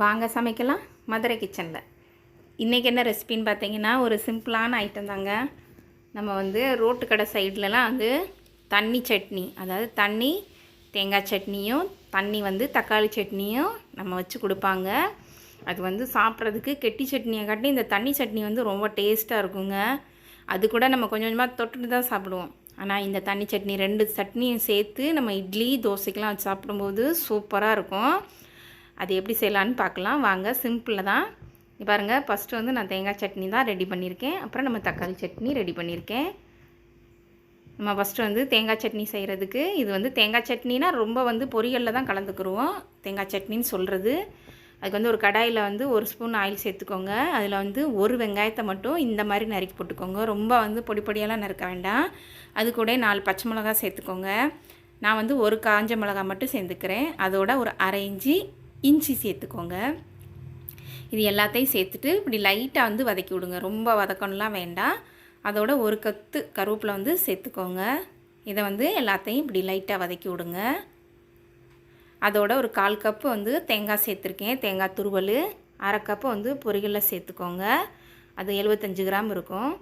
வாங்க சமைக்கலாம். மதுரை கிச்சனில். இன்றைக்கி என்ன ரெசிபின்னு பார்த்தீங்கன்னா ஒரு சிம்பிளான ஐட்டம் தாங்க. நம்ம வந்து ரோட்டு கடை சைட்லலாம் வந்து தண்ணி சட்னி. அதாவது தண்ணி தேங்காய் சட்னியும் தண்ணி வந்து தக்காளி சட்னியும் நம்ம வச்சு கொடுப்பாங்க. அது வந்து சாப்பிட்றதுக்கு கெட்டி சட்னியை காட்டி இந்த தண்ணி சட்னி வந்து ரொம்ப டேஸ்ட்டாக இருக்குங்க. அது கூட நம்ம கொஞ்சம் கொஞ்சமாக தொட்டுட்டு தான் சாப்பிடுவோம். ஆனால் இந்த தண்ணி சட்னி ரெண்டு சட்னியும் சேர்த்து நம்ம இட்லி தோசைக்கெலாம் வச்சு சாப்பிடும்போது சூப்பராக இருக்கும். அது எப்படி செய்யலான்னு பார்க்கலாம். வாங்க சிம்பிளில் தான். பாருங்கள் ஃபஸ்ட்டு வந்து நான் தேங்காய் சட்னி தான் ரெடி பண்ணியிருக்கேன். அப்புறம் நம்ம தக்காளி சட்னி ரெடி பண்ணியிருக்கேன். நம்ம ஃபஸ்ட்டு வந்து தேங்காய் சட்னி செய்கிறதுக்கு இது வந்து தேங்காய் சட்னினா ரொம்ப வந்து பொரியலில் தான் கலந்துக்குருவோம். தேங்காய் சட்னின்னு சொல்கிறது அதுக்கு வந்து ஒரு கடாயில் வந்து ஒரு ஸ்பூன் ஆயில் சேர்த்துக்கோங்க. அதில் வந்து ஒரு வெங்காயத்தை மட்டும் இந்த மாதிரி நறுக்கி போட்டுக்கோங்க. ரொம்ப வந்து பொடி பொடியெல்லாம் நறுக்க வேண்டாம். அது கூட நாலு பச்சை மிளகா சேர்த்துக்கோங்க. நான் வந்து ஒரு காஞ்ச மிளகா மட்டும் சேர்த்துக்கிறேன் அதோட ஒரு அரை இஞ்சி இஞ்சி சேர்த்துக்கோங்க. இது எல்லாத்தையும் சேர்த்துட்டு இப்படி லைட்டாக வந்து வதக்கி விடுங்க. ரொம்ப வதக்கணும்லாம் வேண்டாம். அதோட ஒரு கத்து கருவேப்பிலை வந்து சேர்த்துக்கோங்க. இதை வந்து எல்லாத்தையும் இப்படி லைட்டாக வதக்கி விடுங்க. அதோட ஒரு கால் கப்பு வந்து தேங்காய் சேர்த்துருக்கேன். தேங்காய் துருவல் அரை கப்பு வந்து பொரியலில் சேர்த்துக்கோங்க. அது எழுபத்தஞ்சு கிராம் இருக்கும்.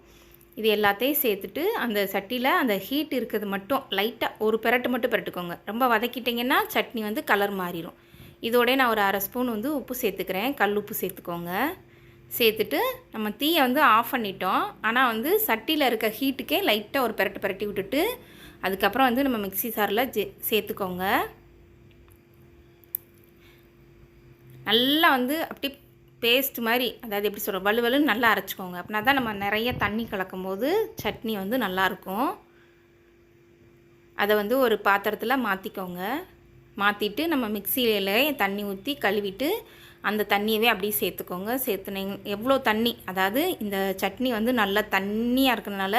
இது எல்லாத்தையும் சேர்த்துட்டு அந்த சட்டியில் அந்த ஹீட் இருக்கிறது மட்டும் லைட்டாக ஒரு பெரட்டு மட்டும் பெரட்டுக்கோங்க. ரொம்ப வதக்கிட்டிங்கன்னா சட்னி வந்து கலர் மாறிடும் இதோட நான் ஒரு அரை ஸ்பூன் வந்து உப்பு சேர்த்துக்கிறேன். கல் உப்பு சேர்த்துக்கோங்க. சேர்த்துட்டு நம்ம தீயை வந்து ஆஃப் பண்ணிட்டோம். ஆனால் வந்து சட்டியில் இருக்க ஹீட்டுக்கே லைட்டாக ஒரு பெரட்டு பெரட்டி விட்டுட்டு அதுக்கப்புறம் வந்து நம்ம மிக்ஸி சாரில் ஜே சேர்த்துக்கோங்க. நல்லா வந்து அப்படி பேஸ்ட் மாதிரி அதாவது எப்படி சொல்கிறோம் வலுவலுன்னு நல்லா அரைச்சிக்கோங்க. அப்படின்னா தான் நம்ம நிறைய தண்ணி கலக்கும் போது சட்னி வந்து நல்லாயிருக்கும் அதை வந்து ஒரு பாத்திரத்தில் மாற்றிக்கோங்க மாற்றிட்டு நம்ம மிக்சியில் தண்ணி ஊற்றி கழுவிட்டு அந்த தண்ணியவே அப்படியே சேர்த்துக்கோங்க. சேர்த்துனீங்க எவ்வளோ தண்ணி அதாவது இந்த சட்னி வந்து நல்லா தண்ணியாக இருக்கிறதுனால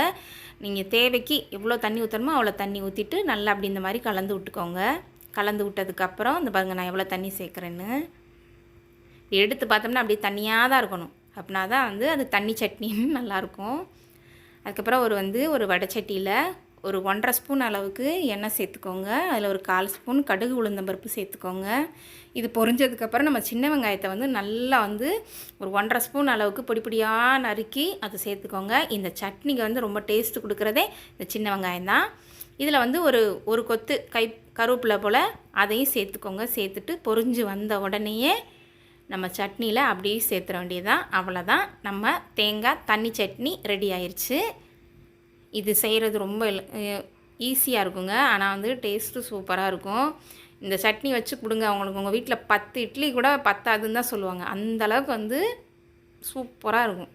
நீங்கள் தேவைக்கு எவ்வளோ தண்ணி ஊற்றணுமோ அவ்வளோ தண்ணி ஊற்றிட்டு நல்லா அப்படி இந்த மாதிரி கலந்து விட்டுக்கோங்க. கலந்து விட்டதுக்கப்புறம் இந்த பாருங்கள் நான் எவ்வளோ தண்ணி சேர்க்குறேன்னு. எடுத்து பார்த்தோம்னா அப்படியே தண்ணியாக தான் இருக்கணும். அப்படின்னா தான் வந்து அது தண்ணி சட்னின்னு நல்லாயிருக்கும் அதுக்கப்புறம் ஒரு வந்து ஒரு வடை சட்டியில் ஒரு ஒன்றரை ஸ்பூன் அளவுக்கு எண்ணெய் சேர்த்துக்கோங்க. அதில் ஒரு கால் ஸ்பூன் கடுகு உளுந்தம்பருப்பு சேர்த்துக்கோங்க. இது பொரிஞ்சதுக்கப்புறம் நம்ம சின்ன வெங்காயத்தை வந்து நல்லா வந்து ஒரு ஒன்றரை ஸ்பூன் அளவுக்கு பொடி பொடியாக நறுக்கி அதை சேர்த்துக்கோங்க. இந்த சட்னிக்கு வந்து ரொம்ப டேஸ்ட்டு கொடுக்குறதே இந்த சின்ன வெங்காயம் தான். இதில் வந்து ஒரு ஒரு கொத்து கை கருவேப்பிலை போல் அதையும் சேர்த்துக்கோங்க. சேர்த்துட்டு பொரிஞ்சு வந்த உடனேயே நம்ம சட்னியில் அப்படியே சேர்த்துற வேண்டியதுதான். அவ்வளோதான் நம்ம தேங்காய் தண்ணி சட்னி ரெடி ஆயிடுச்சு இது செய்கிறது ரொம்ப ஈஸியாக இருக்குங்க. ஆனால் வந்து டேஸ்ட்டு சூப்பராக இருக்கும். இந்த சட்னி வச்சு கொடுங்க. அவங்களுக்கு உங்கள் வீட்டில் பத்து இட்லி கூட பத்தாதுன்னு தான் சொல்லுவாங்க. அந்த அளவுக்கு வந்து சூப்பராக இருக்கும்.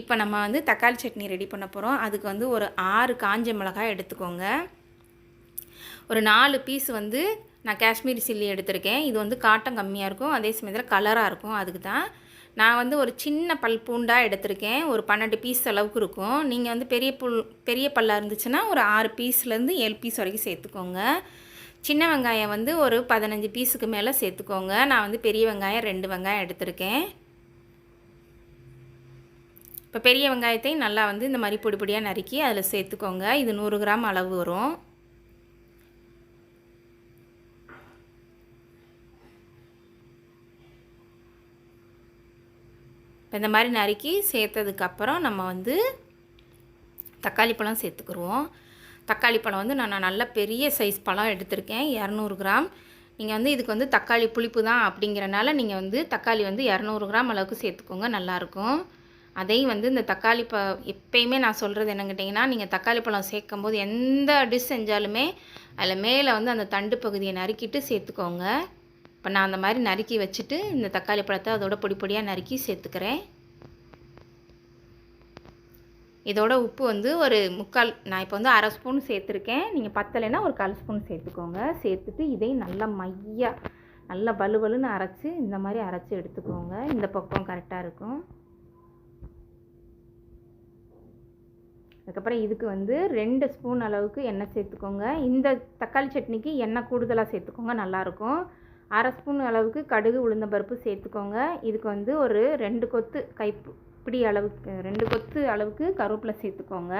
இப்போ நம்ம வந்து தக்காளி சட்னி ரெடி பண்ண போகிறோம் அதுக்கு வந்து ஒரு ஆறு காஞ்ச மிளகாய் எடுத்துக்கோங்க. ஒரு நாலு பீஸ் வந்து நான் காஷ்மீரி சில்லி எடுத்திருக்கேன். இது வந்து காட்டம் கம்மியாக இருக்கும். அதே சமயத்தில் கலராக இருக்கும். அதுக்கு தான் நான் வந்து ஒரு சின்ன பல் பூண்டாக எடுத்திருக்கேன். ஒரு பன்னெண்டு பீஸ் அளவுக்கு இருக்கும். நீங்கள் வந்து பெரிய புல் பெரிய பல்லாக இருந்துச்சுன்னா ஒரு ஆறு பீஸ்லேருந்து ஏழு பீஸ் வரைக்கும் சேர்த்துக்கோங்க. சின்ன வெங்காயம் வந்து ஒரு பதினஞ்சு பீஸுக்கு மேலே சேர்த்துக்கோங்க. நான் வந்து பெரிய வெங்காயம் ரெண்டு வெங்காயம் எடுத்திருக்கேன். இப்போ பெரிய வெங்காயத்தையும் நல்லா வந்து இந்த மாதிரி பொடி பொடியாக நறுக்கி அதில் சேர்த்துக்கோங்க. இது நூறு கிராம் அளவு வரும். இப்போ இந்த மாதிரி நறுக்கி சேர்த்ததுக்கப்புறம் நம்ம வந்து தக்காளி பழம் சேர்த்துக்குருவோம். தக்காளி பழம் வந்து நான் நல்ல பெரிய சைஸ் பழம் எடுத்திருக்கேன். இரநூறு கிராம். நீங்கள் வந்து இதுக்கு வந்து தக்காளி புளிப்பு தான் அப்படிங்கிறனால நீங்கள் வந்து தக்காளி வந்து இரநூறு கிராம் அளவுக்கு சேர்த்துக்கோங்க நல்லாயிருக்கும் அதையும் வந்து இந்த தக்காளி ப எப்பயுமே நான் சொல்கிறது என்ன கேட்டிங்கன்னா நீங்கள் தக்காளி பழம் சேர்க்கும் போது எந்த டிஷ் செஞ்சாலுமே அதில் மேலே வந்து அந்த தண்டு பகுதியை நறுக்கிட்டு சேர்த்துக்கோங்க. இப்போ நான் அந்த மாதிரி நறுக்கி வச்சுட்டு இந்த தக்காளி பழத்தை அதோட பொடி பொடியாக நறுக்கி சேர்த்துக்கிறேன். இதோட உப்பு வந்து ஒரு முக்கால் நான் இப்போ வந்து அரை ஸ்பூன் சேர்த்துருக்கேன். நீங்கள் பத்தலைன்னா ஒரு கால் ஸ்பூன் சேர்த்துக்கோங்க. சேர்த்துட்டு இதையும் நல்லா மையாக நல்லா வலுவலுன்னு அரைச்சி இந்த மாதிரி அரைச்சி எடுத்துக்கோங்க. இந்த பக்கம் கரெக்டாக இருக்கும். அதுக்கப்புறம் இதுக்கு வந்து ரெண்டு ஸ்பூன் அளவுக்கு எண்ணெய் சேர்த்துக்கோங்க. இந்த தக்காளி சட்னிக்கு எண்ணெய் கூடுதலாக சேர்த்துக்கோங்க நல்லாயிருக்கும் அரை ஸ்பூன் அளவுக்கு கடுகு உளுந்தம்பருப்பு சேர்த்துக்கோங்க. இதுக்கு வந்து ஒரு ரெண்டு கொத்து கைப்பிடி இப்படி அளவுக்கு ரெண்டு கொத்து அளவுக்கு கருவேப்பிலை சேர்த்துக்கோங்க.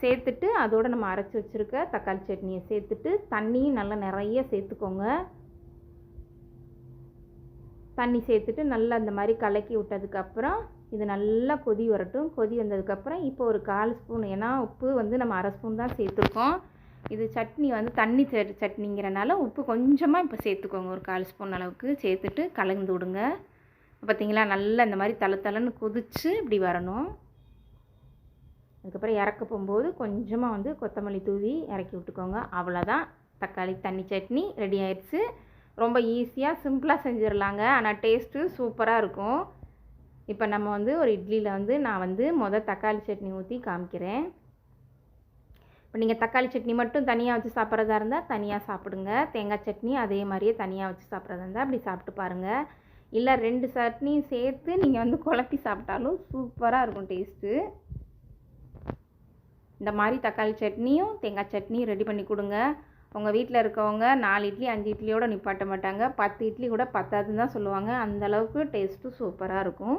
சேர்த்துட்டு அதோடு நம்ம அரைச்சி வச்சுருக்க தக்காளி சட்னியை சேர்த்துட்டு தண்ணியும் நல்லா நிறைய சேர்த்துக்கோங்க. தண்ணி சேர்த்துட்டு நல்லா அந்த மாதிரி கலக்கி விட்டதுக்கப்புறம் இது நல்லா கொதி வரட்டும். கொதி வந்ததுக்கப்புறம் இப்போ ஒரு கால் ஸ்பூன் ஏன்னா உப்பு வந்து நம்ம அரை ஸ்பூன் தான் சேர்த்துருக்கோம். இது சட்னி வந்து தண்ணி சட் சட்னிங்கிறனால உப்பு கொஞ்சமாக இப்போ சேர்த்துக்கோங்க. ஒரு கால் ஸ்பூன் அளவுக்கு சேர்த்துட்டு கலந்து விடுங்க. பார்த்தீங்களா நல்லா இந்த மாதிரி தலை தலைன்னு கொதிச்சு இப்படி வரணும். அதுக்கப்புறம் இறக்க போகும்போது கொஞ்சமாக வந்து கொத்தமல்லி தூவி இறக்கி விட்டுக்கோங்க. அவ்வளோதான் தக்காளி தண்ணி சட்னி ரெடி ஆயிடுச்சு. ரொம்ப ஈஸியாக சிம்பிளாக செஞ்சிடலாங்க ஆனால் டேஸ்ட்டு சூப்பராக இருக்கும். இப்போ நம்ம வந்து ஒரு இட்லியில் வந்து நான் வந்து மொதல் தக்காளி சட்னி ஊற்றி காமிக்கிறேன். இப்போ நீங்கள் தக்காளி சட்னி மட்டும் தனியாக வச்சு சாப்பிட்றதா இருந்தால் தனியாக சாப்பிடுங்க. தேங்காய் சட்னி அதே மாதிரியே தனியாக வச்சு சாப்பிட்றதா இருந்தால் அப்படி சாப்பிட்டு பாருங்கள் இல்லை ரெண்டு சட்னியும் சேர்த்து நீங்கள் வந்து குழப்பி சாப்பிட்டாலும் சூப்பராக இருக்கும் டேஸ்ட்டு இந்த மாதிரி தக்காளி சட்னியும் தேங்காய் சட்னியும் ரெடி பண்ணி கொடுங்க. உங்கள் வீட்டில் இருக்கவங்க நாலு இட்லி அஞ்சு இட்லியோடு நிப்பாட்ட மாட்டாங்க. பத்து இட்லி கூட பத்தாதுன்னு தான் சொல்லுவாங்க. அந்த அளவுக்கு டேஸ்ட்டு சூப்பராக இருக்கும்.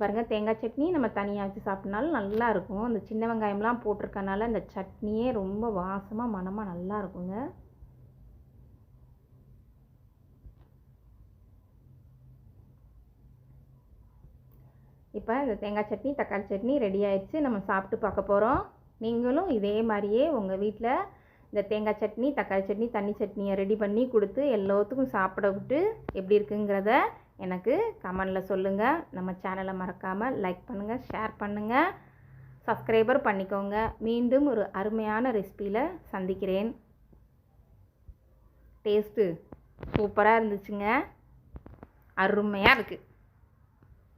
பாருங்கள் தேங்காய் சட்னி நம்ம தனியாக வச்சு சாப்பிட்னாலும் நல்லா இருக்கும். அந்த சின்ன வெங்காயம்லாம் போட்டிருக்கனால அந்த சட்னியே ரொம்ப வாசமாக மணமாக நல்லா இருக்குங்க. இப்போ இந்த தேங்காய் சட்னி தக்காளி சட்னி ரெடி ஆயிடுச்சு. நம்ம சாப்பிட்டு பார்க்க போகிறோம் நீங்களும் இதே மாதிரியே உங்கள் வீட்டில் இந்த தேங்காய் சட்னி தக்காளி சட்னி தண்ணி சட்னியை ரெடி பண்ணி கொடுத்து எல்லாத்துக்கும் சாப்பிட விட்டு எப்படி இருக்குங்கிறத எனக்கு கமெண்டில் சொல்லுங்கள் நம்ம சேனலை மறக்காமல் லைக் பண்ணுங்கள் ஷேர் பண்ணுங்கள் சப்ஸ்கிரைபர் பண்ணிக்கோங்க. மீண்டும் ஒரு அருமையான ரெசிபியில் சந்திக்கிறேன். டேஸ்ட்டு சூப்பராக இருந்துச்சுங்க. அருமையாக இருக்குது